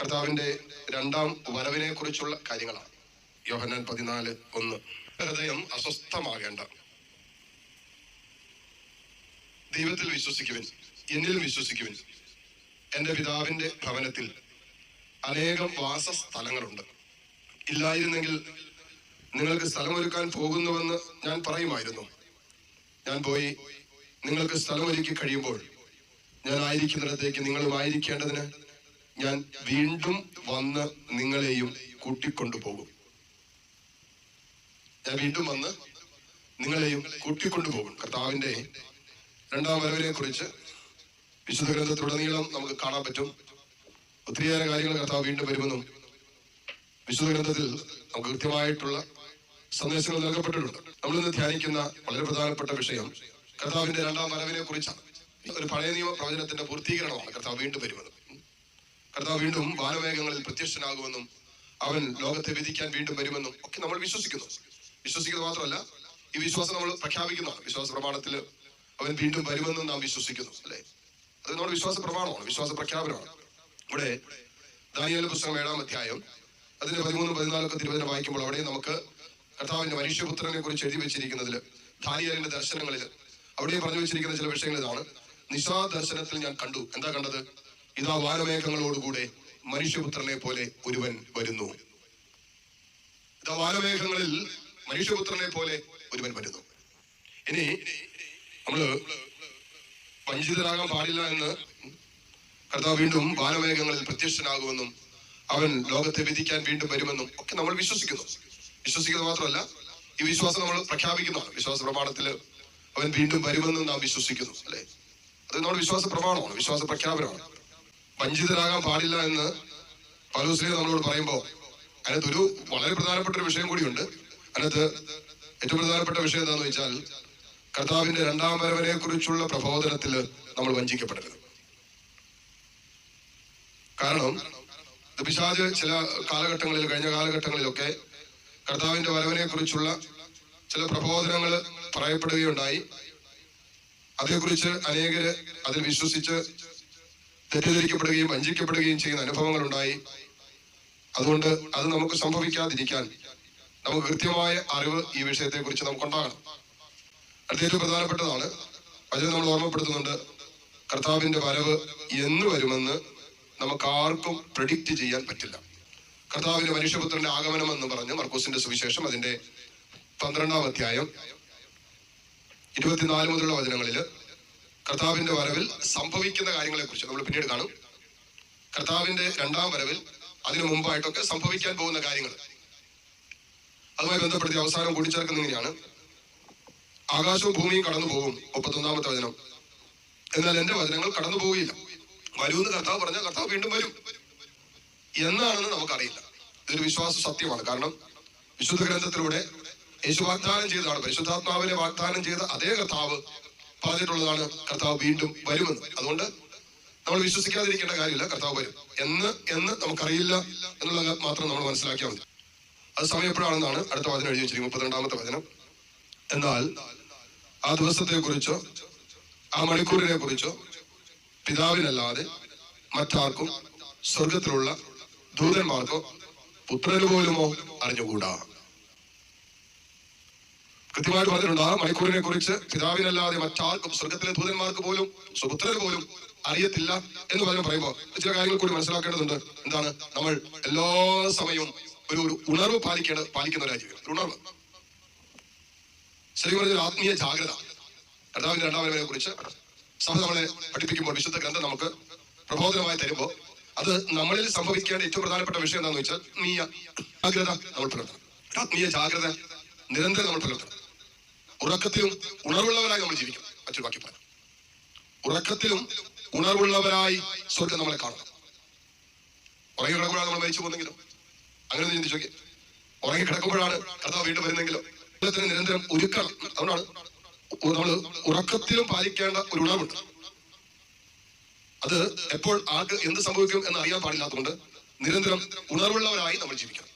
കർത്താവിന്റെ രണ്ടാം വരവിനെ കുറിച്ചുള്ള കാര്യങ്ങളാണ്. യോഹന്നാൻ പതിനാല് ഒന്ന്. ഹൃദയം അസ്വസ്ഥമാകേണ്ട. ദൈവത്തിൽ വിശ്വസിക്കുവിൻ എന്നിൽ വിശ്വസിക്കുവിൻ. എന്റെ പിതാവിന്റെ ഭവനത്തിൽ അനേകം വാസസ്ഥലങ്ങളുണ്ട്. ഇല്ലായിരുന്നെങ്കിൽ നിങ്ങൾക്ക് സ്ഥലമൊരുക്കാൻ പോകുന്നുവെന്ന് ഞാൻ പറയുമായിരുന്നു. ഞാൻ പോയി നിങ്ങൾക്ക് സ്ഥലമൊരുക്കി കഴിയുമ്പോൾ ഞാൻ ആയിരിക്കുന്നിടത്തേക്ക് നിങ്ങളും ആയിരിക്കേണ്ടതിന് ഞാൻ വീണ്ടും വന്ന് നിങ്ങളെയും കൂട്ടിക്കൊണ്ടുപോകും. ഞാൻ വീണ്ടും വന്ന് നിങ്ങളെയും കൂട്ടിക്കൊണ്ടുപോകും. കർത്താവിന്റെ രണ്ടാം വരവിനെ കുറിച്ച് വിശുദ്ധ ഗ്രന്ഥത്തിലുടനീളം നമുക്ക് കാണാൻ പറ്റും. ഒത്തിരിയേറെ കാര്യങ്ങൾ കർത്താവ് വീണ്ടും വരുമെന്നും വിശുദ്ധ ഗ്രന്ഥത്തിൽ നമുക്ക് കൃത്യമായിട്ടുള്ള സന്ദേശങ്ങൾ നൽകപ്പെട്ടിട്ടുണ്ട്. നമ്മൾ ഇന്ന് ധ്യാനിക്കുന്ന വളരെ പ്രധാനപ്പെട്ട വിഷയം കർത്താവിന്റെ രണ്ടാം വരവിനെ കുറിച്ചാണ് ഒരു പഴയ നിയമ പ്രവചനത്തിന്റെ പൂർത്തീകരണമാണ് കർത്താവ് വീണ്ടും വരുന്നത്. കർത്താവ് വീണ്ടും വാനമേഘങ്ങളിൽ പ്രത്യക്ഷനാകുമെന്നും അവൻ ലോകത്തെ വിധിക്കാൻ വീണ്ടും വരുമെന്നും ഒക്കെ നമ്മൾ വിശ്വസിക്കുന്നു. വിശ്വസിക്കുന്നത് മാത്രമല്ല ഈ വിശ്വാസം നമ്മൾ പ്രഖ്യാപിക്കുന്നു. വിശ്വാസ പ്രമാണത്തിൽ അവൻ വീണ്ടും വരുമെന്നും നാം വിശ്വസിക്കുന്നു അല്ലെ? അത് നമ്മുടെ വിശ്വാസ പ്രമാണമാണ് വിശ്വാസ പ്രഖ്യാപനമാണ്. ഇവിടെ ദാനിയാല പുസ്തകം ഏഴാം അധ്യായം അതിന്റെ പതിമൂന്ന് പതിനാലൊക്കെ തിരുവചനം വായിക്കുമ്പോൾ അവിടെ നമുക്ക് കർത്താവിന്റെ മനുഷ്യപുത്രനെ കുറിച്ച് എഴുതി വെച്ചിരിക്കുന്നതിൽ ദാനിയേലിന്റെ ദർശനങ്ങളിൽ അവിടെ പറഞ്ഞു വെച്ചിരിക്കുന്ന ചില വിഷയങ്ങൾ ഇതാണ്. നിശാ ദർശനത്തിൽ ഞാൻ കണ്ടു. എന്താ കണ്ടത്? ഇതാ വാനമേഘങ്ങളോടുകൂടെ മനുഷ്യപുത്രനെ പോലെ ഒരുവൻ വരുന്നു. ഇതാ വാനമേഘങ്ങളിൽ മനുഷ്യപുത്രനെ പോലെ ഒരുവൻ വരുന്നു. ഇനി നമ്മൾ വഞ്ചിതരാകാൻ പാടില്ല എന്ന് കർത്താവ് വീണ്ടും വാനമേഘങ്ങളിൽ പ്രത്യക്ഷനാകുമെന്നും അവൻ ലോകത്തെ വിധിക്കാൻ വീണ്ടും വരുമെന്നും ഒക്കെ നമ്മൾ വിശ്വസിക്കുന്നു. വിശ്വസിക്കുന്നത് മാത്രമല്ല ഈ വിശ്വാസം നമ്മൾ പ്രഖ്യാപിക്കുന്നു വിശ്വാസ പ്രമാണത്തിൽ അവൻ വീണ്ടും വരുമെന്നും നാം വിശ്വസിക്കുന്നു അല്ലെ? അത് നമ്മുടെ വിശ്വാസ പ്രമാണമാണ് വിശ്വാസ പ്രഖ്യാപനമാണ്. വഞ്ചിതരാകാൻ പാടില്ല എന്ന് പലോസ്ലിയെ നമ്മളോട് പറയുമ്പോൾ അതിനകത്ത് ഒരു വളരെ പ്രധാനപ്പെട്ട ഒരു വിഷയം കൂടിയുണ്ട്. അതിനകത്ത് ഏറ്റവും പ്രധാനപ്പെട്ട വിഷയം എന്താണെന്ന് വെച്ചാൽ കർത്താവിന്റെ രണ്ടാം വരവനെ കുറിച്ചുള്ള പ്രബോധനത്തിൽ നമ്മൾ വഞ്ചിക്കപ്പെടരുത്. കാരണം പിശാജ് ചില കാലഘട്ടങ്ങളിൽ കഴിഞ്ഞ കാലഘട്ടങ്ങളിലൊക്കെ കർത്താവിന്റെ വരവിനെ കുറിച്ചുള്ള ചില പ്രബോധനങ്ങൾ പറയപ്പെടുകയുണ്ടായി. അതേക്കുറിച്ച് അനേകര് അതിൽ വിശ്വസിച്ച് തെറ്റിദ്ധരിക്കപ്പെടുകയും വഞ്ചിക്കപ്പെടുകയും ചെയ്യുന്ന അനുഭവങ്ങൾ ഉണ്ടായി അതുകൊണ്ട് അത് നമുക്ക് സംഭവിക്കാതിരിക്കാൻ നമുക്ക് കൃത്യമായ അറിവ് ഈ വിഷയത്തെ കുറിച്ച് നമുക്കുണ്ടാകണം. അടുത്ത ഏറ്റവും പ്രധാനപ്പെട്ടതാണ് അതിൽ നമ്മൾ ഓർമ്മപ്പെടുത്തുന്നുണ്ട് കർത്താവിന്റെ വരവ് എന്ന് വരുമെന്ന് നമുക്ക് ആർക്കും പ്രഡിക്റ്റ് ചെയ്യാൻ പറ്റില്ല. കർത്താവിന്റെ മനുഷ്യപുത്രന്റെ ആഗമനം എന്ന് പറഞ്ഞ് മർക്കൂസിന്റെ സുവിശേഷം അതിന്റെ പന്ത്രണ്ടാം അധ്യായം ഇരുപത്തിനാല് മുതലുള്ള വചനങ്ങളിൽ കർത്താവിന്റെ വരവിൽ സംഭവിക്കുന്ന കാര്യങ്ങളെ കുറിച്ച് നമ്മൾ പിന്നീട് കാണും. കർത്താവിന്റെ രണ്ടാം വരവിൽ അതിനു മുമ്പായിട്ടൊക്കെ സംഭവിക്കാൻ പോകുന്ന കാര്യങ്ങൾ. അതുമായി ബന്ധപ്പെടുത്തി അവസാനം കൂട്ടിച്ചേർക്കുന്ന ഇങ്ങനെയാണ്. ആകാശവും ഭൂമിയും കടന്നു പോകും മുപ്പത്തൊന്നാമത്തെ വചനം. എന്നാൽ എന്റെ വചനങ്ങൾ കടന്നു പോവുകയില്ല. വരുമെന്ന് കർത്താവ് പറഞ്ഞാൽ കർത്താവ് വീണ്ടും വരും. എന്നാണെന്ന് നമുക്കറിയില്ല. ഇതൊരു വിശ്വാസ സത്യമാണ്. കാരണം വിശുദ്ധ ഗ്രന്ഥത്തിലൂടെ യേശു വാഗ്ദാനം ചെയ്തതാണ്. പരിശുദ്ധാത്മാവിനെ വാഗ്ദാനം ചെയ്ത അതേ കർത്താവ് പറഞ്ഞിട്ടുള്ളതാണ് കർത്താവ് വീണ്ടും വരുമെന്ന്. അതുകൊണ്ട് നമ്മൾ വിശ്വസിക്കാതിരിക്കേണ്ട കാര്യമില്ല കർത്താവ് വരും. എന്ന് എന്ന് നമുക്കറിയില്ല എന്നുള്ളത് മാത്രം നമ്മൾ മനസ്സിലാക്കിയാൽ മതി. അത് സമയം എപ്പോഴാണെന്നാണ് അടുത്ത വചനം എഴുതി വെച്ചിരിക്കുന്നത് മുപ്പത്തിരണ്ടാമത്തെ വചനം. എന്നാൽ ആ ദിവസത്തെ കുറിച്ചോ ആ മണിക്കൂറിനെ കുറിച്ചോ പിതാവിനല്ലാതെ മറ്റാർക്കും സ്വർഗത്തിലുള്ള ദൂതന്മാർക്കോ പുത്രന് പോലുമോ അറിഞ്ഞുകൂടാ. കൃത്യമായിട്ട് പറഞ്ഞിട്ടുണ്ട്. ആ മണിക്കൂറിനെ കുറിച്ച് പിതാവിനല്ലാതെ മറ്റാർക്കും സ്വർഗത്തിലെ ദൂതന്മാർക്ക് പോലും സുപുത്രന് പോലും അറിയത്തില്ല എന്ന് പറഞ്ഞു പറയുമ്പോൾ ചില കാര്യങ്ങൾ കൂടി മനസ്സിലാക്കേണ്ടതുണ്ട്. എന്താണ്? നമ്മൾ എല്ലാ സമയവും ഒരു ഒരു ഉണർവ് പാലിക്കേണ്ട പാലിക്കുന്ന ജീവിക്കണം ഒരു ഉണർവ്. ശരിക്കും പറഞ്ഞ ആത്മീയ ജാഗ്രത. കർത്താവിന്റെ രണ്ടാം കുറിച്ച് സഭ നമ്മളെ പഠിപ്പിക്കുമ്പോൾ വിശുദ്ധ ഗ്രന്ഥം നമുക്ക് പ്രബോധനമായി തരുമ്പോൾ അത് നമ്മളിൽ സംഭവിക്കേണ്ട ഏറ്റവും പ്രധാനപ്പെട്ട വിഷയം എന്താണെന്ന് വെച്ചാൽ ആത്മീയ ജാഗ്രത. നമ്മൾ പുലർത്തണം ആത്മീയ ജാഗ്രത നിരന്തരം നമ്മൾ പുലർത്തണം ഉറക്കത്തിലും ഉണർവുള്ളവരായി നമ്മൾ ജീവിക്കും. മറ്റൊരു ബാക്കി പറയാം. ഉറക്കത്തിലും ഉണർവുള്ളവരായി സ്വർഗം നമ്മളെ കാണണം. ഉറങ്ങി കിടക്കുമ്പോഴാണ് നമ്മൾ മരിച്ചു പോകുന്നെങ്കിലും. അങ്ങനെ ചിന്തിച്ചു നോക്കി ഉറങ്ങി കിടക്കുമ്പോഴാണ് കർത്താവ് വീണ്ടും വരുന്നെങ്കിലും. ഉള്ളതിന് നിരന്തരം ഒരുക്കണം. അതുകൊണ്ടാണ് നമ്മൾ ഉറക്കത്തിലും പാലിക്കേണ്ട ഒരു ഉണർവുണ്ട്. അത് എപ്പോൾ ആർക്ക് എന്ത് സംഭവിക്കും എന്ന് അറിയാൻ പാടില്ലാത്തതുകൊണ്ട് നിരന്തരം ഉണർവുള്ളവരായി നമ്മൾ ജീവിക്കണം.